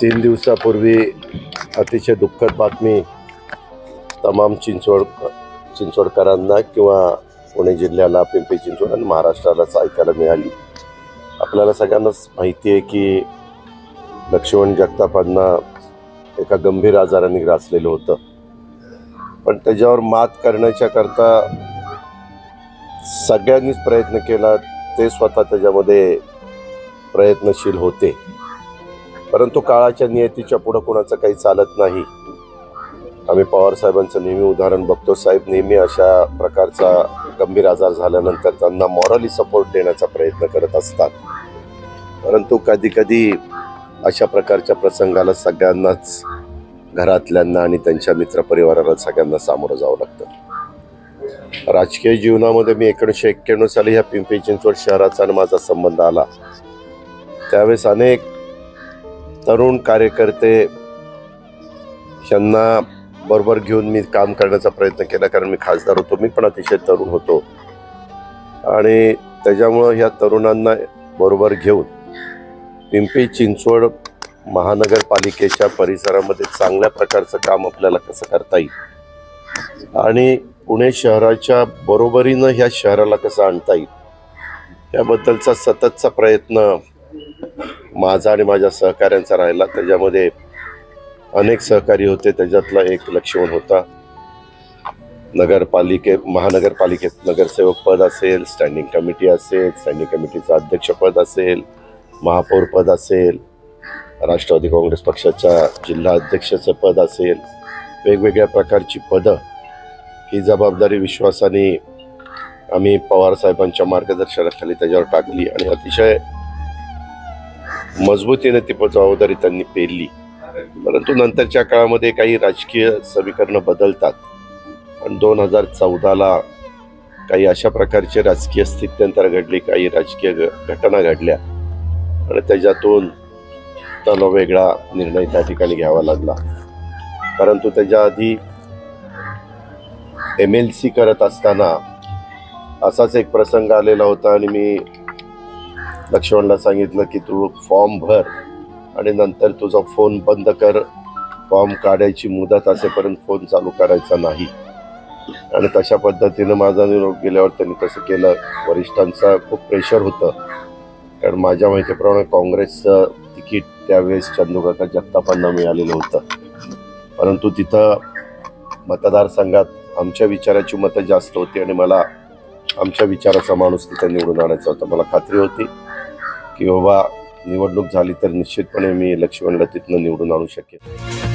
तीन दिवसापूर्वी अतिशय दुःखद बातमी तमाम चिंचवड चिंचवडकरांना किंवा पुणे जिल्ह्याला पिंपरी चिंचवड आणि महाराष्ट्रालाच ऐकायला मिळाली. आपल्याला सगळ्यांनाच माहिती आहे की लक्ष्मण जगतापांना एका गंभीर आजाराने ग्रासलेलं होतं. पण त्याच्यावर मात करण्याच्या करता सगळ्यांनीच प्रयत्न केला ते स्वतः त्याच्यामध्ये प्रयत्नशील होते. परंतु काळाच्या नियतीच्या पुढं कोणाचं काही चालत नाही. आम्ही पवार साहेबांचं नेहमी उदाहरण बघतो. साहेब नेहमी अशा प्रकारचा गंभीर आजार झाल्यानंतर त्यांना मॉरली सपोर्ट देण्याचा प्रयत्न करत असतात. परंतु कधी कधी अशा प्रकारच्या प्रसंगाला सगळ्यांनाच घरातल्यांना आणि त्यांच्या मित्रपरिवाराला सगळ्यांना सामोरं जावं लागतं. राजकीय जीवनामध्ये मी एकोणीसशे एक्क्याण्णव साली ह्या पिंपरी चिंचवड शहराचा आणि माझा संबंध आला. त्यावेळेस अनेक तरुण कार्यकर्ते यांना बरोबर घेऊन मी काम करण्याचा प्रयत्न केला कारण मी खासदार होतो. मी पण अतिशय तरुण होतो. आणि त्याच्यामुळं ह्या तरुणांना बरोबर घेऊन पिंपरी चिंचवड महानगरपालिकेच्या परिसरामध्ये चांगल्या प्रकारचं काम आपल्याला कसं करता येईल? आणि पुणे शहराच्या बरोबरीनं ह्या शहराला कसं आणता येईल? याबद्दलचा सततचा प्रयत्न माझा आणि माझ्या सहकाऱ्यांचा राहिला. त्याच्यामध्ये अनेक सहकारी होते. त्याच्यातला एक लक्ष्मण होता. नगरपालिके महानगरपालिकेत नगरसेवक पद असेल स्टँडिंग कमिटी असेल स्टँडिंग कमिटीचं अध्यक्षपद असेल महापौर पद असेल राष्ट्रवादी काँग्रेस पक्षाच्या जिल्हा अध्यक्षाचं पद असेल वेगवेगळ्या प्रकारची पदं. ही जबाबदारी विश्वासाने आम्ही पवार साहेबांच्या मार्गदर्शनाखाली त्याच्यावर टाकली आणि अतिशय मजबूतीने ती जबाबदारी त्यांनी पेरली परंतु नंतरच्या काळामध्ये काही राजकीय समीकरणं बदलतात. आणि दोन हजार चौदाला काही अशा प्रकारचे राजकीय स्थित्यंतर घडली काही राजकीय घ- घटना घडल्या. आणि त्याच्यातून त्याला वेगळा निर्णय त्या ठिकाणी घ्यावा लागला. परंतु त्याच्या आधी एम एल सी करत असताना असाच एक प्रसंग आलेला होता आणि मी लक्ष्मणला सांगितलं की तू फॉर्म भर आणि नंतर तुझा फोन बंद कर. फॉर्म काढायची मुदत असेपर्यंत फोन चालू करायचा नाही. आणि तशा पद्धतीनं माझा निरोप गेल्यावर त्यांनी तसं केलं. वरिष्ठांचा खूप प्रेशर होतं. कारण माझ्या माहितीप्रमाणे काँग्रेसचं तिकीट त्यावेळेस चंदूकाका जगतापांना मिळालेलं होतं. परंतु तिथं मतदारसंघात आमच्या विचाराची मतं जास्त होती आणि मला आमच्या विचाराचा माणूस तिथं निवडून आणायचा होता. मला खात्री होती. की बाबा निवडणूक झाली तर निश्चितपणे मी लक्ष्मणला तिथनं निवडून आणू शकेन.